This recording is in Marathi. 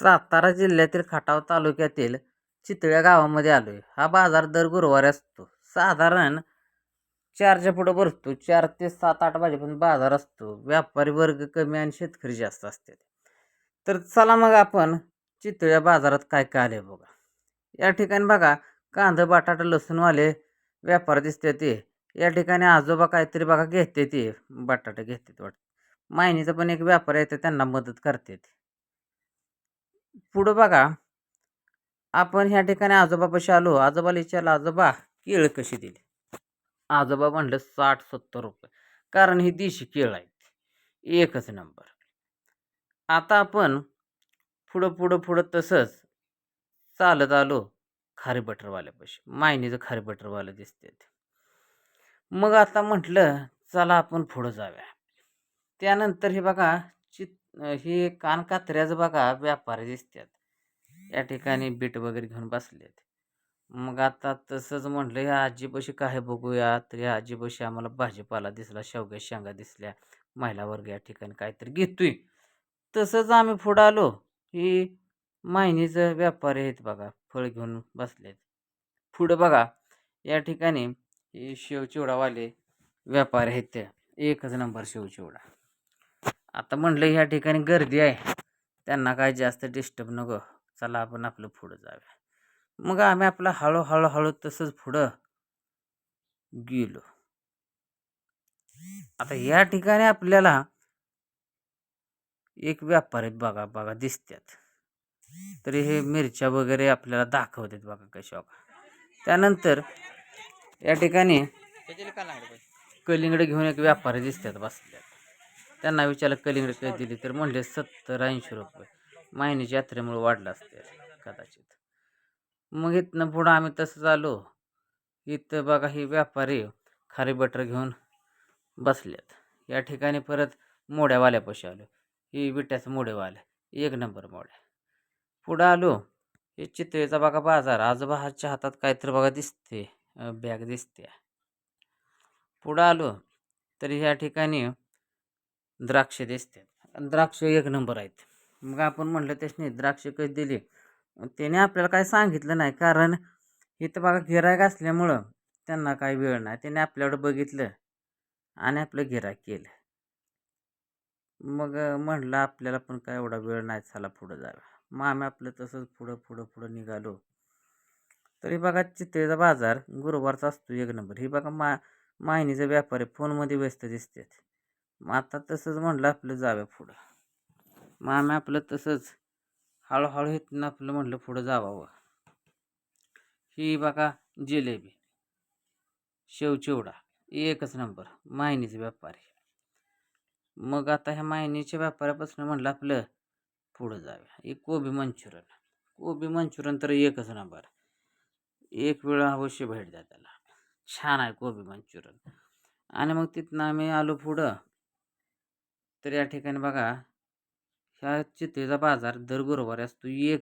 सातारा जिल्ह्यातील खटाव तालुक्यातील चितळ्या गावामध्ये आलो आहे हा बाजार दर गुरुवारी असतो. साधारण चारच्या पुढं भरतो. चार ते सात आठ वाजेपर्यंत बाजार असतो. व्यापारी वर्ग कमी आणि शेतकरी जास्त असतात. तर चला मग आपण चितळ्या बाजारात काय काय आले बघा. या ठिकाणी बघा कांदा बटाटा लसूणवाले व्यापार दिसते ते. या ठिकाणी आजोबा काहीतरी बघा घेते ते. बटाटे घेतात वाटतं. मायनीचा पण एक व्यापारी येते त्यांना मदत करते पुढं बघा. आपण ह्या ठिकाणी आजोबापाशी आलो. आजोबाला विचारलं आजोबा केळ कशी दिली? आजोबा म्हणलं साठ सत्तर रुपये. कारण ही देशी केळ आहेत. एकच नंबर. आता आपण पुढं पुढं पुढं तसंच चालत आलो खारी बटरवाल्यापाशी. मायनीचं खारी बटरवालं दिसते मग आता म्हटलं चला आपण पुढं जाऊया. त्यानंतर हे बघा चित ही कानकात्र्याचं बघा व्यापारी दिसतात या ठिकाणी बीट वगैरे घेऊन बसलेत. मग आता तसंच म्हटलं या आजीपाशी काय बघूया? तर या आजीपाशी आम्हाला भाजीपाला दिसला शेवग्या शेंगा दिसल्या महिला वर्ग या ठिकाणी काहीतरी घेतोय. तसंच आम्ही पुढं आलो. ही मायनीचं व्यापारी आहेत बघा फळ घेऊन बसलेत. पुढं बघा या ठिकाणी हे शेवचिवडावाले व्यापारी आहेत ते एकच नंबर शेवचिवडा. आता म्हणलं ह्या ठिकाणी गर्दी आहे. त्यांना काय जास्त डिस्टर्ब नको. चला आपण आपलं पुढं जाऊया. मग आम्ही आपलं हळूहळू हळू तसंच पुढं गेलो. आता या ठिकाणी आपल्याला एक व्यापारी बघा बघा दिसतात तरी हे मिरच्या वगैरे आपल्याला दाखवतात बघा कशा त्यानंतर या ठिकाणी कलिंगड घेऊन एक व्यापारी दिसतात बसल्यात. त्यांना विचारलं कलिंगड कधी दिली? तर म्हणले सत्तर ऐंशी रुपये. महिन्याच्या यात्रेमुळे वाढलं असते कदाचित. मग इथनं पुढं आम्ही तसंच आलो. इथं बघा ही व्यापारी खारी बटर घेऊन बसल्यात या ठिकाणी परत मोड्यावाल्यापाशी आलो. ही विट्याचं मोडेवाले एक नंबर मोड्या. पुढं आलो. हे चितळेचा बघा बाजार आजोबा हातच्या हातात काहीतरी बघा दिसते बॅग दिसते. पुढं आलो. तर ह्या ठिकाणी द्राक्ष दिसते द्राक्ष एक नंबर आहेत. मग आपण म्हटलं त्याने द्राक्ष कधी दिली? त्याने आपल्याला काय सांगितलं नाही. कारण इथं बघा गिरायक असल्यामुळं त्यांना काही वेळ नाही. त्याने आपल्याकडं बघितलं आणि आपलं गिरायक केलं. मग म्हटलं आपल्याला पण काय एवढा वेळ नाही. झाला पुढं जायला मग आम्ही आपलं तसंच पुढं पुढं पुढं निघालो. तरी बघा चितळेचा बाजार गुरुवारचा असतो एक नंबर. ही बघा मा मायनीचा व्यापारी फोनमध्ये व्यस्त दिसतात. मग आता तसंच म्हटलं आपलं जाव्या पुढं. मग आम्ही आपलं तसंच हळूहळू इथनं आपलं म्हटलं पुढं जावावं. ही बघा जिलेबी. शेवचिवडा एकच नंबर. मायनीचे व्यापारी. मग आता ह्या मायनीच्या व्यापाऱ्यापासून म्हटलं आपलं पुढं जाव्या एक कोबी मंचुरन कोबी मंचुरन तर एकच नंबर. एक वेळा अवश्य भेट द्या त्याला. छान आहे कोबी मंचुरन आणि मग तिथनं आम्ही आलो पुढं. तर या ठिकाणी बघा ह्या चितळेचा बाजार दर गुरुवारी असतो एक